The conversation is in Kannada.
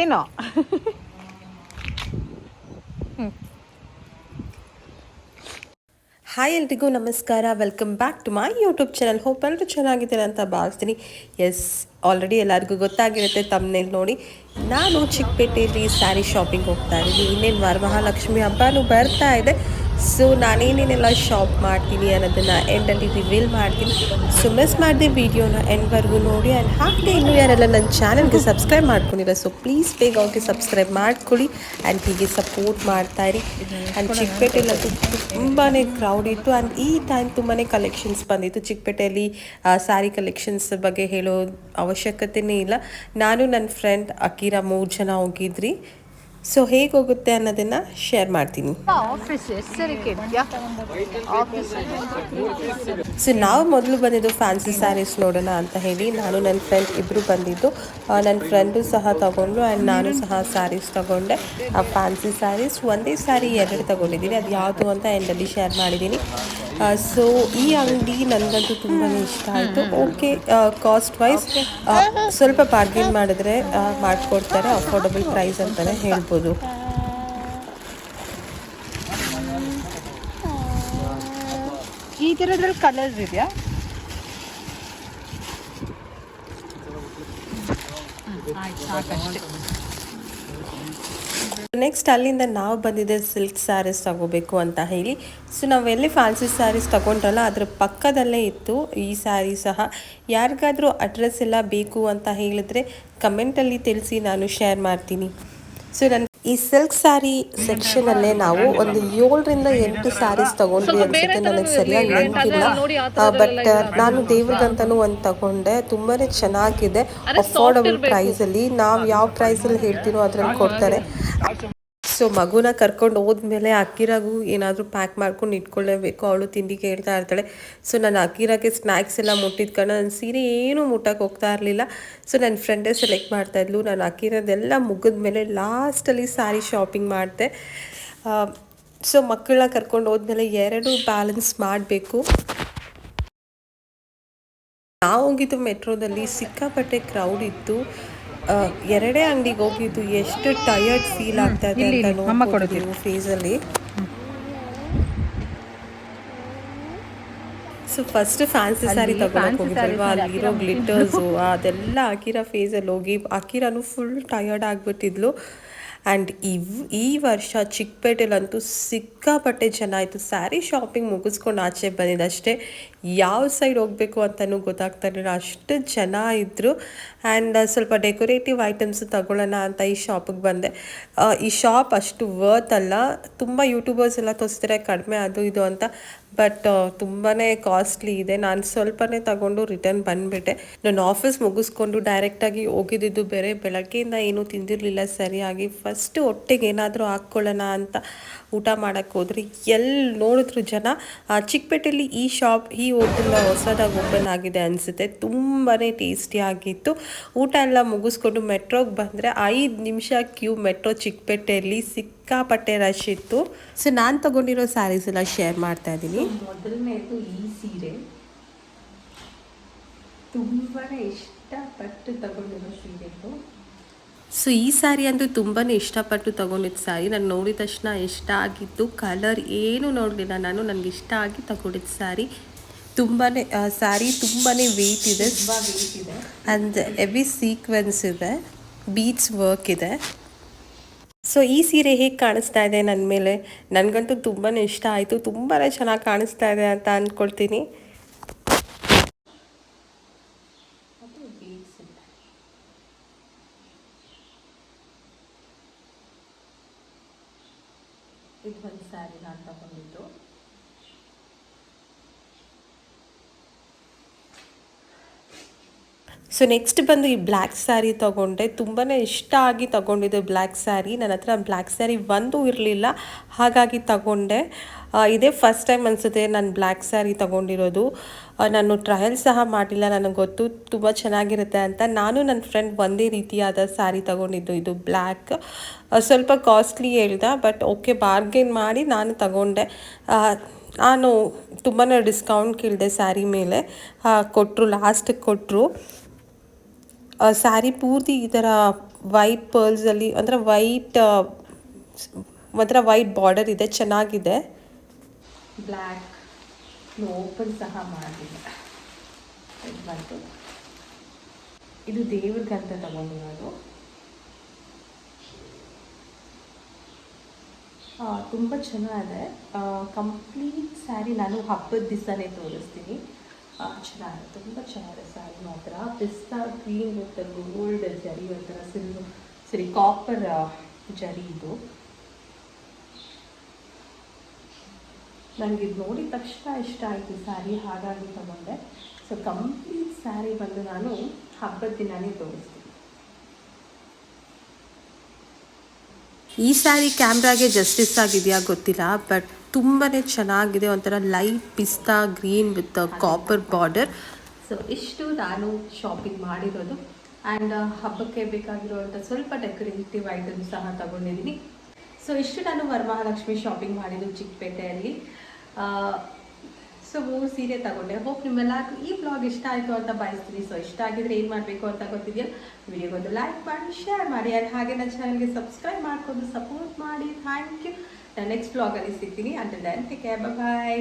ಏನೋ? ಹಾಯ್ ಎಲ್ರಿಗೂ ನಮಸ್ಕಾರ. Welcome back to my YouTube channel hope ಎಲ್ಲರೂ ಚೆನ್ನಾಗಿದ್ದೀರ ಅಂತ ಭಾವಿಸ್ತೀನಿ. ಎಸ್ ಆಲ್ರೆಡಿ ಎಲ್ಲರಿಗೂ ಗೊತ್ತಾಗಿರುತ್ತೆ ತಮ್ಮನೇಲಿ ನೋಡಿ. ನಾನು ಚಿಕ್ಕಪೇಟೆಯಲ್ಲಿ ಸ್ಯಾರಿ ಶಾಪಿಂಗ್ ಹೋಗ್ತಾ ಇದ್ದೀನಿ. ಇನ್ನೇನು ವರಮಹಾಲಕ್ಷ್ಮಿ ಹಬ್ಬನೂ ಬರ್ತಾ ಇದೆ. ಸೊ ನಾನೇನೇನೆಲ್ಲ ಶಾಪ್ ಮಾಡ್ತೀನಿ ಅನ್ನೋದನ್ನು ಎಂಡಲ್ಲಿ ರಿವೀಲ್ ಮಾಡ್ತೀನಿ. ಸೊ ಮಿಸ್ ಮಾಡಿದೆ ವೀಡಿಯೋನ ಎಂಡ್ವರೆಗೂ ನೋಡಿ ಆ್ಯಂಡ್ ಹಾಗೆ ಇನ್ನೂ ಯಾರೆಲ್ಲ ನನ್ನ ಚಾನಲ್ಗೆ ಸಬ್ಸ್ಕ್ರೈಬ್ ಮಾಡ್ಕೊಂಡಿಲ್ಲ ಸೊ ಪ್ಲೀಸ್ ಬೇಗ ಅವ್ರಿಗೆ ಸಬ್ಸ್ಕ್ರೈಬ್ ಮಾಡ್ಕೊಳ್ಳಿ ಆ್ಯಂಡ್ ಹೀಗೆ ಸಪೋರ್ಟ್ ಮಾಡ್ತಾ ಇರಿ. ಆ್ಯಂಡ್ ಚಿಕ್ಕಪೇಟೆಯಲ್ಲಂತೂ ತುಂಬಾ ಕ್ರೌಡ್ ಇತ್ತು ಆ್ಯಂಡ್ ಈ ಟೈಮ್ ತುಂಬಾ ಕಲೆಕ್ಷನ್ಸ್ ಬಂದಿತ್ತು. ಚಿಕ್ಕಪೇಟೆಯಲ್ಲಿ ಸ್ಯಾರಿ ಕಲೆಕ್ಷನ್ಸ್ ಬಗ್ಗೆ ಹೇಳೋ ಅವಶ್ಯಕತೆಯೇ ಇಲ್ಲ. ನಾನು ನನ್ನ ಫ್ರೆಂಡ್ ಅಕೀರಾ ಮೂರು ಜನ ಹೋಗಿದ್ರಿ ಸೊ ಹೇಗೆ ಹೋಗುತ್ತೆ ಅನ್ನೋದನ್ನು ಶೇರ್ ಮಾಡ್ತೀನಿ. ಸೊ ನಾವು ಮೊದಲು ಬಂದಿದ್ದು ಫ್ಯಾನ್ಸಿ ಸ್ಯಾರೀಸ್ ನೋಡೋಣ ಅಂತ ಹೇಳಿ ನಾನು ನನ್ನ ಫ್ರೆಂಡ್ ಇಬ್ರು ಬಂದಿದ್ದು. ನನ್ನ ಫ್ರೆಂಡು ಸಹ ತಗೊಂಡು ಆ್ಯಂಡ್ ನಾನು ಸಹ ಸ್ಯಾರೀಸ್ ತಗೊಂಡೆ. ಆ ಫ್ಯಾನ್ಸಿ ಸ್ಯಾರೀಸ್ ಒಂದೇ ಸ್ಯಾರಿ ಎರಡು ತಗೊಂಡಿದ್ದೀನಿ ಅದು ಯಾವುದು ಅಂತ ಎಂಡಲ್ಲಿ ಶೇರ್ ಮಾಡಿದ್ದೀನಿ ಸೊ ಈ ಅಂಗಡಿ ನನಗಂತೂ ತುಂಬಾ ಇಷ್ಟ ಆಯಿತು. ಓಕೆ ಕಾಸ್ಟ್ ವೈಸ್ ಸ್ವಲ್ಪ ಬಾರ್ಗೇನ್ ಮಾಡಿದ್ರೆ ಮಾಡಿಕೊಡ್ತಾರೆ ಅಫೋರ್ಡಬಲ್ ಪ್ರೈಸ್ ಅಂತಲೇ ಹೇಳ್ಬೋದು. ಈ ಥರದ್ರಲ್ಲಿ ಕಲರ್ಸ್ ಇದೆಯಾ? ಆಯ್ತು ಸಾಕಷ್ಟೇ. ನೆಕ್ಸ್ಟ್ ಅಲ್ಲಿಂದ ನಾವು ಬಂದಿದ್ದೆ ಸಿಲ್ಕ್ ಸ್ಯಾರೀಸ್ ತಗೋಬೇಕು ಅಂತ ಹೇಳಿ. ಸೊ ನಾವೆಲ್ಲಿ ಫ್ಯಾನ್ಸಿ ಸ್ಯಾರೀಸ್ ತಗೊಂಡ್ರಲ್ಲ, ಅದ್ರ ಪಕ್ಕದಲ್ಲೇ ಇತ್ತು ಈ ಸ್ಯಾರಿ ಸಹ. ಯಾರಿಗಾದರೂ ಅಡ್ರೆಸ್ ಎಲ್ಲ ಬೇಕು ಅಂತ ಹೇಳಿದ್ರೆ ಕಮೆಂಟಲ್ಲಿ ತಿಳಿಸಿ ನಾನು ಶೇರ್ ಮಾಡ್ತೀನಿ. ಸೊ ನನ್ನ ಈ ಸಿಲ್ಕ್ ಸ್ಯಾರಿ ಸೆಕ್ಷನಲ್ಲೇ ನಾವು ಒಂದು ಏಳರಿಂದ ಎಂಟು ಸ್ಯಾರೀಸ್ ತಗೊಂಡ್ವಿ ಅನ್ಸುತ್ತೆ. ನನಗೆ ಸರಿಯಾಗಿ ನೆನಪಿಲ್ಲ. ಬಟ್ ನಾನು ದೇವ್ರಿಗಂತನೂ ಒಂದು ತಗೊಂಡೆ. ತುಂಬಾನೇ ಚೆನ್ನಾಗಿದೆ. ಅಫೋರ್ಡಬಲ್ ಪ್ರೈಸಲ್ಲಿ ನಾವು ಯಾವ ಪ್ರೈಸಲ್ಲಿ ಹೇಳ್ತೀನೋ ಅದ್ರಲ್ಲಿ ಕೊಡ್ತಾರೆ. ಸೊ ಮಗುನ ಕರ್ಕೊಂಡು ಹೋದ್ಮೇಲೆ ಅಕ್ಕಿರಾಗು ಏನಾದರೂ ಪ್ಯಾಕ್ ಮಾಡ್ಕೊಂಡು ಇಟ್ಕೊಳ್ಳೇಬೇಕು. ಅವಳು ತಿಂಡಿ ಕೇಳ್ತಾ ಇರ್ತಾಳೆ. ಸೊ ನಾನು ಅಕ್ಕಿರಾಗೆ ಸ್ನ್ಯಾಕ್ಸ್ ಎಲ್ಲ ಮುಟ್ಟಿದ ಕಾರಣ ನನ್ನ ಸೀರೆ ಏನೂ ಮುಟ್ಟಕ್ಕೆ ಹೋಗ್ತಾ ಇರಲಿಲ್ಲ. ಸೊ ನನ್ನ ಫ್ರೆಂಡೇ ಸೆಲೆಕ್ಟ್ ಮಾಡ್ತಾ ಇದ್ಲು. ನಾನು ಅಕ್ಕಿರೋದೆಲ್ಲ ಮುಗಿದ ಮೇಲೆ ಲಾಸ್ಟಲ್ಲಿ ಸ್ಯಾರಿ ಶಾಪಿಂಗ್ ಮಾಡಿದೆ ಸೊ ಮಕ್ಕಳನ್ನ ಕರ್ಕೊಂಡು ಹೋದ್ಮೇಲೆ ಎರಡು ಬ್ಯಾಲೆನ್ಸ್ ಮಾಡಬೇಕು. ನಾವು ಹೋಗಿದ್ದು ಮೆಟ್ರೋದಲ್ಲಿ ಸಿಕ್ಕಾಪಟ್ಟೆ ಕ್ರೌಡ್ ಇತ್ತು. ಎರಡೇ ಅಂಗಡಿಗೆ ಹೋಗಿದ್ದು ಎಷ್ಟು ಟಯರ್ಡ್ ಫೀಲ್ ಆಗ್ತಾ ಇದೆ ಅಂತ ನೋಡ್ಬೋದು. ನೀವು ಫೇಸಲ್ಲಿ ಸೊ ಫಸ್ಟ್ ಫ್ಯಾನ್ಸಿ ಸ್ಯಾರಿ ತಗೊಳಕ್ ಹೋಗಿದ್ವಲ್ವಾ ಅಲ್ಲಿರೋ ಅಲ್ಲಿ ಗ್ಲಿಟರ್ಸು ಅದೆಲ್ಲ ಅಕಿರಾ ಫೇಸಲ್ಲಿ ಹೋಗಿ. ಅಕಿರಾನು ಫುಲ್ ಟಯರ್ಡ್ ಆಗಿಬಿಟ್ಟಿದ್ಲು. ಆ್ಯಂಡ್ ಇವ್, ಈ ವರ್ಷ ಚಿಕ್ಕಪೇಟೆಲಂತೂ ಸಿಕ್ಕಾಪಟ್ಟೆ ಜನ ಆಯಿತು. ಸ್ಯಾರಿ ಶಾಪಿಂಗ್ ಮುಗಿಸ್ಕೊಂಡು ಆಚೆ ಬಂದಿದ್ದಷ್ಟೇ. ಯಾವ ಸೈಡ್ ಹೋಗಬೇಕು ಅಂತಲೂ ಗೊತ್ತಾಗ್ತಾ ಇರಲಿಲ್ಲ. ಅಷ್ಟು ಜನ ಇದ್ದರು ಆ್ಯಂಡ್ ಸ್ವಲ್ಪ ಡೆಕೋರೇಟಿವ್ ಐಟಮ್ಸ್ ತಗೊಳ್ಳೋಣ ಅಂತ ಈ ಶಾಪಿಗೆ ಬಂದೆ. ಈ ಶಾಪ್ ಅಷ್ಟು ವರ್ತ್ ಅಲ್ಲ. ತುಂಬ ಯೂಟ್ಯೂಬರ್ಸ್ ಎಲ್ಲ ತೋರಿಸ್ತಾರೆ ಕಡಿಮೆ ಅದು ಇದು ಅಂತ. ಬಟ್ ತುಂಬಾ ಕಾಸ್ಟ್ಲಿ ಇದೆ. ನಾನು ಸ್ವಲ್ಪನೇ ತಗೊಂಡು ರಿಟರ್ನ್ ಬಂದುಬಿಟ್ಟೆ. ನಾನು ಆಫೀಸ್ ಮುಗಿಸ್ಕೊಂಡು ಡೈರೆಕ್ಟಾಗಿ ಹೋಗಿದ್ದಿದ್ದು ಬೇರೆ. ಬೆಳಗ್ಗೆಯಿಂದ ಏನೂ ತಿಂದಿರಲಿಲ್ಲ. ಸರಿಯಾಗಿ ಫಸ್ಟು ಹೊಟ್ಟೆಗೆ ಏನಾದರೂ ಹಾಕ್ಕೊಳ್ಳೋಣ ಅಂತ ಊಟ ಮಾಡೋಕ್ಕೆ ಹೋದ್ರಿ. ಎಲ್ಲಿ ನೋಡಿದ್ರು ಜನ ಚಿಕ್ಕಪೇಟೆಯಲ್ಲಿ ಈ ಶಾಪ್ ಈ ಹೋಟೆಲ್ನ ಹೊಸದಾಗಿ ಓಪನ್ ಆಗಿದೆ ಅನಿಸುತ್ತೆ. ತುಂಬಾ ಟೇಸ್ಟಿಯಾಗಿತ್ತು ಊಟ ಎಲ್ಲ ಮುಗಿಸ್ಕೊಂಡು ಮೆಟ್ರೋಗೆ ಬಂದರೆ ಐದು ನಿಮಿಷ ಕ್ಯೂ ಮೆಟ್ರೋ ಚಿಕ್ಕಪೇಟೆಯಲ್ಲಿ ಸಿಕ್ಕಾಪಟ್ಟೆ ರಶ್ ಇತ್ತು. ಸೊ ನಾನು ತಗೊಂಡಿರೋ ಸ್ಯಾರೀಸ್ ಎಲ್ಲ ಶೇರ್ ಮಾಡ್ತಾ ಇದ್ದೀನಿ. ಮೊದಲನೇದು ಈ ಸೀರೆ. ತುಂಬಾ ಇಷ್ಟಪಟ್ಟು ತಗೊಂಡಿರೋ ಸೀರೆ ಸೊ ಈ ಸ್ಯಾರಿ ಅಂತೂ ತುಂಬಾ ಇಷ್ಟಪಟ್ಟು ತಗೊಂಡಿದ್ದ ಸ್ಯಾರಿ ನಾನು ನೋಡಿದ ತಕ್ಷಣ ಇಷ್ಟ ಆಗಿತ್ತು. ಕಲರ್ ಏನು ನೋಡಲಿಲ್ಲ ನಾನು. ನನಗೆ ಇಷ್ಟ ಆಗಿ ತಗೊಂಡಿದ್ದ ಸ್ಯಾರಿ ತುಂಬಾ ಸ್ಯಾರಿ ತುಂಬಾ ವೆಯ್ಟ್ ಇದೆ. ಆ್ಯಂಡ್ ಎವಿ ಸೀಕ್ವೆನ್ಸ್ ಇದೆ. ಬೀಟ್ಸ್ ವರ್ಕ್ ಇದೆ. ಸೊ ಈ ಸೀರೆ ಹೇಗೆ ಕಾಣಿಸ್ತಾ ಇದೆ ನನ್ನ ಮೇಲೆ? ನನಗಂತೂ ತುಂಬಾ ಇಷ್ಟ ಆಯಿತು. ತುಂಬಾ ಚೆನ್ನಾಗಿ ಕಾಣಿಸ್ತಾ ಇದೆ ಅಂತ ಅಂದ್ಕೊಳ್ತೀನಿ ಇದು ಒಂದು ಸ್ಯಾರಿ ನಾನು ತಗೊಂಡಿದ್ದು. ಸೊ ನೆಕ್ಸ್ಟ್ ಬಂದು ಈ ಬ್ಲ್ಯಾಕ್ ಸ್ಯಾರಿ ತಗೊಂಡೆ. ತುಂಬಾ ಇಷ್ಟ ಆಗಿ ತೊಗೊಂಡಿದ್ದೆ ಬ್ಲ್ಯಾಕ್ ಸ್ಯಾರಿ ನನ್ನ ಹತ್ರ ಬ್ಲ್ಯಾಕ್ ಸ್ಯಾರಿ ಒಂದೂ ಇರಲಿಲ್ಲ. ಹಾಗಾಗಿ ತಗೊಂಡೆ. ಇದೇ ಫಸ್ಟ್ ಟೈಮ್ ಅನಿಸುತ್ತೆ ನಾನು ಬ್ಲ್ಯಾಕ್ ಸ್ಯಾರಿ ತಗೊಂಡಿರೋದು. ನಾನು ಟ್ರಯಲ್ ಸಹ ಮಾಡಿಲ್ಲ ನನಗೆ ಗೊತ್ತು ತುಂಬ ಚೆನ್ನಾಗಿರುತ್ತೆ ಅಂತ. ನಾನು ನನ್ನ ಫ್ರೆಂಡ್ ಒಂದೇ ರೀತಿಯಾದ ಸ್ಯಾರಿ ತಗೊಂಡಿದ್ದು ಇದು ಬ್ಲ್ಯಾಕ್ ಸ್ವಲ್ಪ ಕಾಸ್ಟ್ಲಿ ಹೇಳ್ದ ಬಟ್ ಓಕೆ ಬಾರ್ಗೇನ್ ಮಾಡಿ ನಾನು ತಗೊಂಡೆ. ನಾನು ತುಂಬಾ ಡಿಸ್ಕೌಂಟ್ ಕೇಳಿದೆ ಸ್ಯಾರಿ ಮೇಲೆ. ಕೊಟ್ಟರು ಲಾಸ್ಟಿಗೆ ಕೊಟ್ಟರು ಸ್ಯಾರಿ ಪೂರ್ತಿ ಈ ಥರ ವೈಟ್ ಪರ್ಲ್ಸಲ್ಲಿ ಅಂದರೆ ವೈಟ್ ಒಂಥರ ವೈಟ್ ಬಾರ್ಡರ್ ಇದೆ, ಚೆನ್ನಾಗಿದೆ. ಬ್ಲ್ಯಾಕ್ ಓಪನ್ ಸಹ ಮಾಡಿಲ್ಲ ಇದು ಬಂತು. ಇದು ದೇವ್ರಿಗಂತ ತಗೊಂಡಿರೋದು ತುಂಬ ಚೆನ್ನಾಗಿದೆ. ಕಂಪ್ಲೀಟ್ ಸ್ಯಾರಿ ನಾನು ಹಬ್ಬದ ದಿವಸನೇ ತೋರಿಸ್ತೀನಿ. ಚೆನ್ನಾಗಿದೆ ತುಂಬ ಚೆನ್ನಾಗಿದೆ ಸ್ಯಾರಿ ಮಾತ್ರ. ಪಿಸ್ತಾ ಕ್ರೀಮ್ ಮತ್ತು ಗೋಲ್ಡ್ ಜರಿ ಒಂಥರ ಸಿಲ್ವರ್ ಸರಿ ಕಾಪರ್ ಜರಿ ಇದು. ನನಗೆ ಇದು ನೋಡಿದ ತಕ್ಷಣ ಇಷ್ಟ ಆಯಿತು ಸ್ಯಾರಿ ಹಾಗಾಗಿ ತಗೊಂಡೆ. ಸೊ ಕಂಪ್ಲೀಟ್ ಸ್ಯಾರಿ ಬಂದು ನಾನು ಹಬ್ಬದ ದಿನನೇ ತೋರಿಸ್ತೀನಿ. ಈ ಸ್ಯಾರಿ ಕ್ಯಾಮ್ರಾಗೆ ಜಸ್ಟಿಸ್ ಆಗಿದೆಯಾ ಗೊತ್ತಿಲ್ಲ ಬಟ್ ತುಂಬಾ ಚೆನ್ನಾಗಿದೆ, ಒಂಥರ light pista green with copper border so ಇಷ್ಟು ನಾನು ಶಾಪಿಂಗ್ ಮಾಡಿರೋದು. ಆ್ಯಂಡ್ ಹಬ್ಬಕ್ಕೆ ಬೇಕಾಗಿರುವಂಥ ಸ್ವಲ್ಪ ಡೆಕೋರೇಟಿವ್ ಐಟಮ್ ಸಹ ತಗೊಂಡಿದ್ದೀನಿ. ಸೊ ಇಷ್ಟು ನಾನು ವರಮಹಾಲಕ್ಷ್ಮಿ ಶಾಪಿಂಗ್ ಮಾಡಿದ್ದು ಚಿಕ್ಕಪೇಟೆಯಲ್ಲಿ. ಸೊ ಮೂರು ಸೀರೆ ತಗೊಂಡೆ. ಹೋಪ್ ನಿಮ್ಮೆಲ್ಲರಿಗೂ ಈ ಬ್ಲಾಗ್ ಇಷ್ಟ ಆಯಿತು ಅಂತ ಬಯಸ್ತೀನಿ. ಸೊ ಇಷ್ಟ ಆಗಿದ್ರೆ ಏನು ಮಾಡಬೇಕು ಅಂತ ಗೊತ್ತಿದೆಯಲ್ಲ ವಿಡಿಯೋಗೊಂದು ಲೈಕ್ ಮಾಡಿ ಶೇರ್ ಮಾಡಿ. ಆ್ಯಂಡ್ ಹಾಗೆ ನನ್ನ ಚಾನಲ್ಗೆ ಸಬ್ಸ್ಕ್ರೈಬ್ ಮಾಡ್ಕೊಂಡು ಸಪೋರ್ಟ್ ಮಾಡಿ. ಥ್ಯಾಂಕ್ ಯು ನಾನು ನೆಕ್ಸ್ಟ್ ಬ್ಲಾಗಲ್ಲಿ ಸಿಗ್ತೀನಿ ಅಂತ ದೆನ್ ಟೇಕ್ ಕೇರ್ ಬಾಯ್